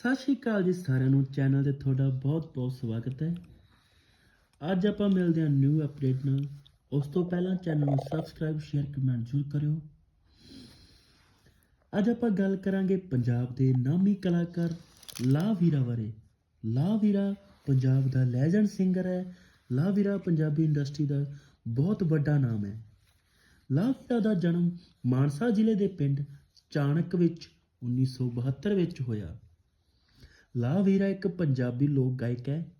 ਸਤਿ ਸ਼੍ਰੀ ਅਕਾਲ ਜੀ ਸਾਰਿਆਂ ਨੂੰ। ਚੈਨਲ ਤੇ ਤੁਹਾਡਾ ਬਹੁਤ-ਬਹੁਤ ਸਵਾਗਤ ਹੈ। ਅੱਜ ਆਪਾਂ ਮਿਲਦੇ ਹਾਂ ਨਿਊ ਅਪਡੇਟ ਨਾਲ। ਉਸ ਤੋਂ ਪਹਿਲਾਂ ਚੈਨਲ ਨੂੰ ਸਬਸਕ੍ਰਾਈਬ ਸ਼ੇਅਰ ਕਮੈਂਟ ਜ਼ਰੂਰ ਕਰਿਓ। ਅੱਜ ਆਪਾਂ ਗੱਲ ਕਰਾਂਗੇ ਪੰਜਾਬ ਦੇ ਨਾਮੀ ਕਲਾਕਾਰ ਲਾ ਵੀਰਾ ਬਾਰੇ। ਲਾ ਵੀਰਾ ਪੰਜਾਬ ਦਾ ਲੈਜੈਂਡ ਸਿੰਗਰ ਹੈ। ਲਾ ਵੀਰਾ ਪੰਜਾਬੀ ਇੰਡਸਟਰੀ ਦਾ ਬਹੁਤ ਵੱਡਾ ਨਾਮ ਹੈ। ਲਾ ਵੀਰਾ ਦਾ ਜਨਮ ਮਾਨਸਾ ਜ਼ਿਲ੍ਹੇ ਦੇ ਪਿੰਡ ਚਾਣਕ ਵਿੱਚ 1972 ਵਿੱਚ ਹੋਇਆ। ਲਾਭ ਹੀਰਾ ਇੱਕ ਪੰਜਾਬੀ ਲੋਕ ਗਾਇਕ ਹੈ।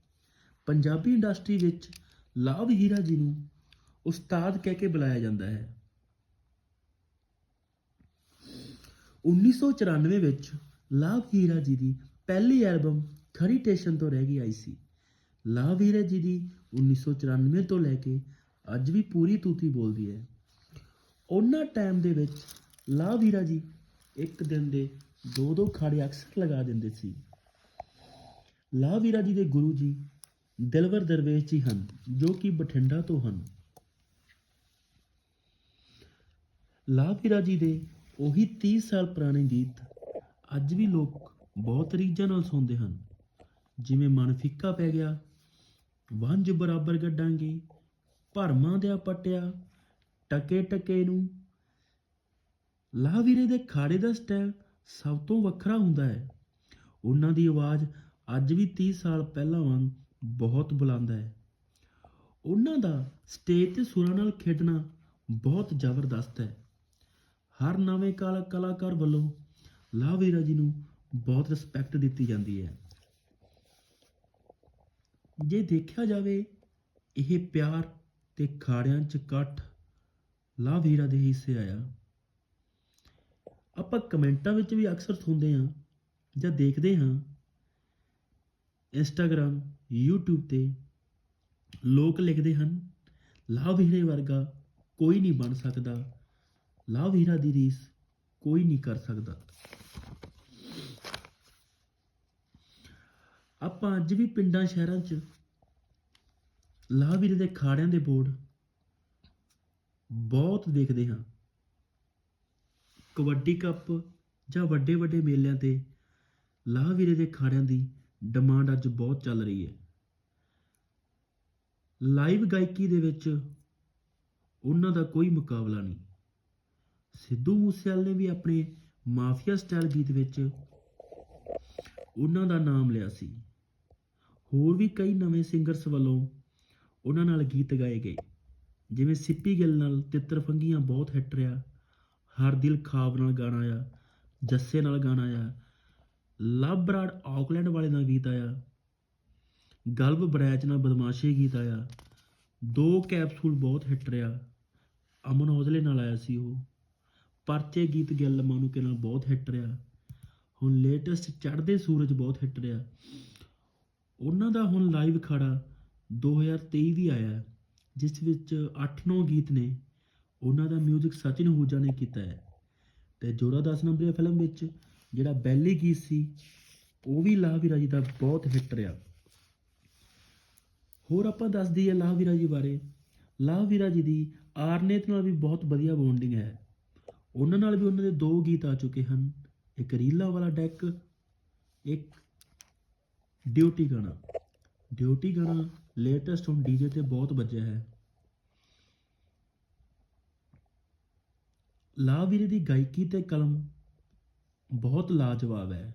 ਪੰਜਾਬੀ ਇੰਡਸਟਰੀ ਵਿੱਚ ਲਾਭ ਹੀਰਾ ਜੀ ਨੂੰ ਉਸਤਾਦ ਕਹਿ ਕੇ ਬੁਲਾਇਆ ਜਾਂਦਾ ਹੈ। 1994 ਵਿੱਚ ਲਾਭ ਹੀਰਾ ਜੀ ਦੀ ਪਹਿਲੀ ਐਲਬਮ ਖੜੀ ਟੇਸ਼ਨ ਤੋਂ ਰਹਿ ਗਈ ਆਈ ਸੀ। ਲਾਭ ਹੀਰਾ ਜੀ ਦੀ 1994 ਤੋਂ ਲੈ ਕੇ ਅੱਜ ਵੀ ਪੂਰੀ ਤੂਤੀ ਬੋਲਦੀ ਹੈ। ਉਹਨਾਂ ਟਾਈਮ ਦੇ ਵਿੱਚ ਲਾਭ ਹੀਰਾ ਜੀ ਇੱਕ ਦਿਨ ਦੇ ਦੋ ਦੋ ਖਾੜੇ ਅਕਸਰ ਲਗਾ ਦਿੰਦੇ ਸੀ। ਲਾਹ ਵੀਰਾ ਜੀ ਦੇ ਗੁਰੂ ਜੀ ਦਿਲਵਰ ਦਰਵੇਸ਼ ਜੀ ਹਨ, ਜੋ ਕਿ ਬਠਿੰਡਾ ਤੋਂ ਹਨ। ਲਾਹ ਜੀ ਦੇ ਉਹੀ 30 ਸਾਲ ਪੁਰਾਣੇ ਗੀਤ ਅੱਜ ਵੀ ਲੋਕ ਬਹੁਤ ਰੀਝਾਂ ਨਾਲ ਸੁਣਦੇ ਹਨ। ਜਿਵੇਂ ਮਨ ਫਿੱਕਾ ਪੈ ਗਿਆ ਵੰਜ ਬਰਾਬਰ ਗੱਡਾਂਗੇ, ਭਰਮਾਂ ਦਿਆ ਪਟਿਆ, ਟਕੇ ਟਕੇ ਨੂੰ। ਲਾਹਵੀਰੇ ਦੇ ਖਾੜੇ ਦਾ ਸਟਾਈਲ ਸਭ ਤੋਂ ਵੱਖਰਾ ਹੁੰਦਾ ਹੈ। ਉਹਨਾਂ ਦੀ ਆਵਾਜ਼ ਅੱਜ ਵੀ 30 ਸਾਲ ਪਹਿਲਾਂ ਵਾਂਗ ਬਹੁਤ ਬੁਲੰਦ ਹੈ। ਉਹਨਾਂ ਦਾ ਸਟੇਜ ਤੇ ਸੁਰਾਂ ਨਾਲ ਖੇਡਣਾ ਬਹੁਤ ਜ਼ਬਰਦਸਤ ਹੈ। ਹਰ ਨਵੇਂ ਕਲਾ ਕਲਾਕਾਰ ਵੱਲੋਂ ਲਾਵੀਰਾ ਜੀ ਨੂੰ ਬਹੁਤ ਰਿਸਪੈਕਟ ਦਿੱਤੀ ਜਾਂਦੀ ਹੈ। ਜੇ ਦੇਖਿਆ ਜਾਵੇ, ਇਹ ਪਿਆਰ ਤੇ ਖਾੜਿਆਂ 'ਚ ਇਕੱਠ ਲਾਵੀਰਾ ਦੇ ਹਿੱਸੇ ਆਇਆ। ਆਪਾਂ ਕਮੈਂਟਾਂ ਵਿੱਚ ਵੀ ਅਕਸਰ ਸੁਣਦੇ ਹਾਂ ਜਾਂ ਦੇਖਦੇ ਹਾਂ ਇੰਸਟਾਗ੍ਰਾਮ, YouTube ਤੇ ਲੋਕ ਲਿਖਦੇ ਹਨ ਲਾਭ ਹੀਰੇ ਵਰਗਾ ਕੋਈ ਨਹੀਂ ਬਣ ਸਕਦਾ ਲਾਭ ਹੀਰਾ ਦੀ ਰੀਸ ਕੋਈ ਨਹੀਂ ਕਰ ਸਕਦਾ। ਆਪਾਂ ਅੱਜ ਵੀ ਪਿੰਡਾਂ, ਸ਼ਹਿਰਾਂ 'ਚ ਲਾਭ ਹੀਰੇ ਦੇ ਖਾੜਿਆਂ ਦੇ ਬੋਰਡ ਬਹੁਤ ਦੇਖਦੇ ਹਾਂ। ਕਬੱਡੀ ਕੱਪ ਜਾਂ ਵੱਡੇ ਵੱਡੇ ਮੇਲਿਆਂ ਤੇ ਲਾਹ ਵੀਰੇ ਦੇ ਖਾੜਿਆਂ ਦੀ ਡਿਮਾਂਡ ਅੱਜ ਬਹੁਤ ਚੱਲ ਰਹੀ ਹੈ। ਲਾਈਵ ਗਾਇਕੀ ਦੇ ਵਿੱਚ ਉਹਨਾਂ ਦਾ ਕੋਈ ਮੁਕਾਬਲਾ ਨਹੀਂ। ਸਿੱਧੂ ਮੂਸੇਵਾਲੇ ਨੇ ਵੀ ਆਪਣੇ ਮਾਫੀਆ ਸਟਾਈਲ ਗੀਤ ਵਿੱਚ ਉਹਨਾਂ ਦਾ ਨਾਮ ਲਿਆ ਸੀ। ਹੋਰ ਵੀ ਕਈ ਨਵੇਂ ਸਿੰਗਰਸ ਵੱਲੋਂ ਉਹਨਾਂ ਨਾਲ ਗੀਤ ਗਾਏ ਗਏ। ਜਿਵੇਂ ਸਿੱਪੀ ਗਿੱਲ ਨਾਲ ਤਿੱਤਰ ਫੰਗੀਆਂ ਬਹੁਤ ਹਿੱਟ ਰਿਹਾ। ਹਰ ਦਿਲ ਖਾਬ ਨਾਲ ਗਾਣਾ ਆਇਆ, ਜੱਸੇ ਨਾਲ ਗਾਣਾ ਆਇਆ ਲਵ ਬਰਾਡ ਆਕਲੈਂਡ ਵਾਲੇ ਨਾਲ ਗੀਤ ਆਇਆ। ਗਲਬ ਬਰੈਚ ਨਾਲ ਬਦਮਾਸ਼ੀ ਗੀਤ ਆਇਆ। ਦੋ ਕੈਪਸੂਲ ਬਹੁਤ ਹਿੱਟ ਰਿਹਾ। ਅਮਨ ਔਜਲੇ ਨਾਲ ਆਇਆ ਸੀ ਉਹ। ਪਰਚੇ ਗੀਤ ਗਿੱਲ ਮਾਨੂਕੇ ਨਾਲ ਬਹੁਤ ਹਿੱਟ ਰਿਹਾ। ਹੁਣ ਲੇਟੈਸਟ ਚੜ੍ਹਦੇ ਸੂਰਜ ਬਹੁਤ ਹਿੱਟ ਰਿਹਾ। ਉਹਨਾਂ ਦਾ ਹੁਣ ਲਾਈਵ ਖੜਾ 2023 ਵੀ ਆਇਆ। ਜਿਸ ਵਿੱਚ 8-9 ਗੀਤ ਨੇ। ਉਹਨਾਂ ਦਾ 뮤직 ਸਚਿਨ ਹੂਜਾ ਨੇ ਕੀਤਾ ਹੈ। ਤੇ ਜੋੜਾ 10 ਨੰਬਰੀ ਫਿਲਮ ਵਿੱਚ ਜਿਹੜਾ ਬੈਲੀ ਗੀਤ ਸੀ, ਉਹ ਵੀ ਲਾਹ ਵੀਰਾ ਜੀ ਦਾ ਬਹੁਤ ਹਿੱਟ ਰਿਹਾ। ਹੋਰ ਆਪਾਂ ਦੱਸ ਦਈਏ ਲਾਹ ਵੀਰਾ ਜੀ ਬਾਰੇ। ਲਾਹ ਵੀਰਾ ਜੀ ਦੀ ਆਰਨੇਤ ਨਾਲ ਵੀ ਬਹੁਤ ਵਧੀਆ ਬੌਂਡਿੰਗ ਹੈ। ਉਹਨਾਂ ਨਾਲ ਵੀ ਉਹਨਾਂ ਦੇ ਦੋ ਗੀਤ ਆ ਚੁੱਕੇ ਹਨ। ਇੱਕ ਰੀਲਾ ਵਾਲਾ ਡੈਕ, ਇੱਕ ਡਿਊਟੀ ਗਾਣਾ। ਡਿਊਟੀ ਗਾਣਾ ਲੇਟੈਸਟ ਹੁਣ ਡੀਜੇ ਤੇ ਬਹੁਤ ਵੱਜਿਆ ਹੈ। ਲਾ ਵੀਰੇ ਦੀ ਗਾਇਕੀ ਤੇ ਕਲਮ ਬਹੁਤ ਲਾਜਵਾਬ ਹੈ।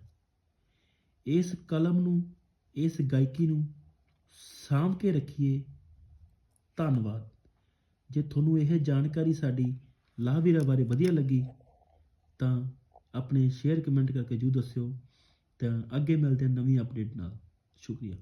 ਇਸ ਕਲਮ ਨੂੰ, ਇਸ ਗਾਇਕੀ ਨੂੰ ਸਾਂਭ ਕੇ ਰੱਖੀਏ। ਧੰਨਵਾਦ। ਜੇ ਤੁਹਾਨੂੰ ਇਹ ਜਾਣਕਾਰੀ ਸਾਡੀ ਲਾ ਬਾਰੇ ਵਧੀਆ ਲੱਗੀ, ਤਾਂ ਆਪਣੇ ਸ਼ੇਅਰ ਕਮੈਂਟ ਕਰਕੇ ਜੂ ਦੱਸਿਓ। ਤਾਂ ਅੱਗੇ ਮਿਲਦੇ ਹਾਂ ਨਵੀਂ ਅਪਡੇਟ ਨਾਲ। ਸ਼ੁਕਰੀਆ।